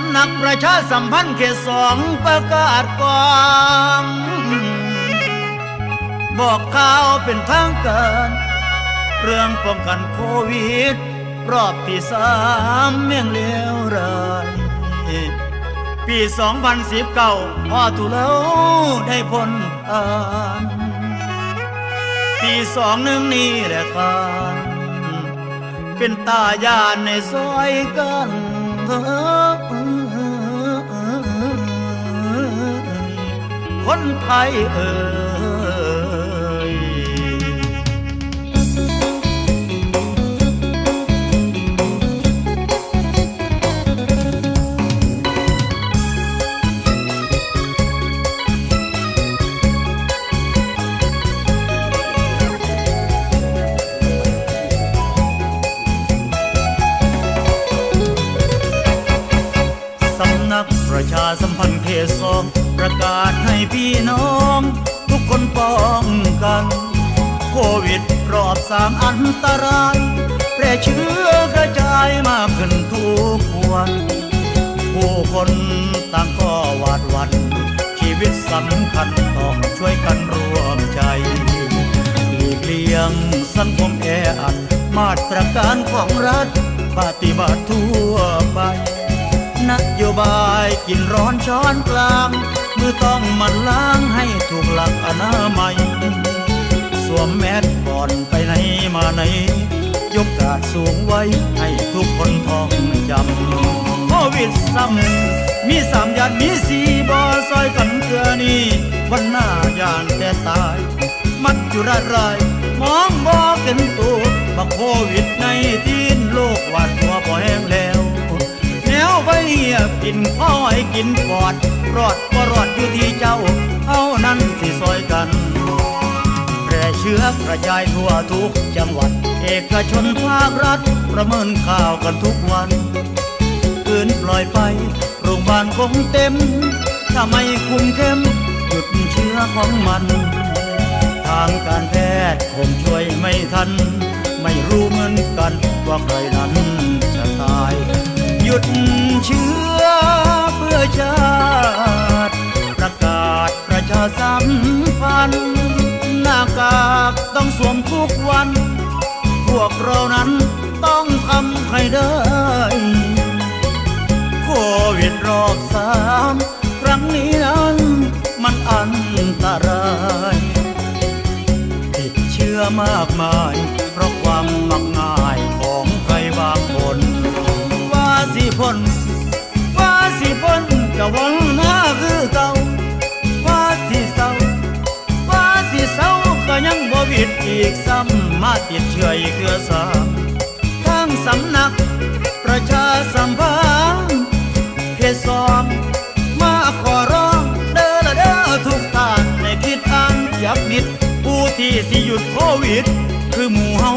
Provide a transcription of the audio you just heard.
ำนักประชาสัมพันธ์เขตสองประกาศกองบอกข่าวเป็นทางการเรื่องป้องกันโควิด รอบที่สามเมี่ยงเลวร้ายปี 2019พอถูแล้วได้ผลอ่านปีสองหนึ่งนี่แหละกันเป็นตายานในซอยกัน คนไทยเอ่ยำนักประชาสัมพันธ์เขตสองประกาศให้พี่น้อง ทุกคนป้องกัน โควิดรอบสามอันตราย แพร่เชื้อกระจายมากขึ้นทุกวัน ผู้คนต่างก็หวาดหวัน ชีวิตสำคัญต้องช่วยกันร่วมใจหลีกเลี่ยงสังคมแออัดมาตรการของรัฐปฏิบัติทั่ว นโยบายกินร้อนช้อนกลาง มือต้องมันล้างให้ถูกหลักอนามัย สวมแมสก่อนไปไหนมาไหน ยกกาดสูงไว้ให้ทุกคนท่องจำโควิดซ้ำมีสามยานมีสี่บอซอยกันเกือนี่วันหน้ายานแต่ตาย มัดอยู่ระไรมองบอกเห็นตัวบักโควิดในที่ นปอด รอดก็รอดอยู่ที่เจ้าเอานั้นที่ซอยกันแพร่เชื้อกระจายทั่วทุกจังหวัด เอกชนภาครัฐ ประเมินข่าวกันทุกวันคืนปล่อยไป โรงพยาบาลคงเต็ม ถ้าไม่คุมเข้มหยุดเชื้อของมัน ทางการแพทย์คงช่วยไม่ทัน ไม่รู้เหมือนกันว่าใครนั้นจะตาย หยุด ต้องสวมทุกวัน พวกเรานั้นต้องทำให้ได้โควิดรอบสามครั้งนี้นั้นมันอันตรายติดเชื้อมากมาย เพราะความมักง่ายของใครบางคน ว่าสิพ้นว่าสิพ้นจะวัน ติดอีกซ้ำมาติดเชื่ออีกเทือสามทางสำนักประชาสัมพันธ์เขตสอมมาขอร้องเด้อละเด้อทุกท่านในทิศทางจับมิดผู้ที่สิหยุดโควิด คือหมูเห่า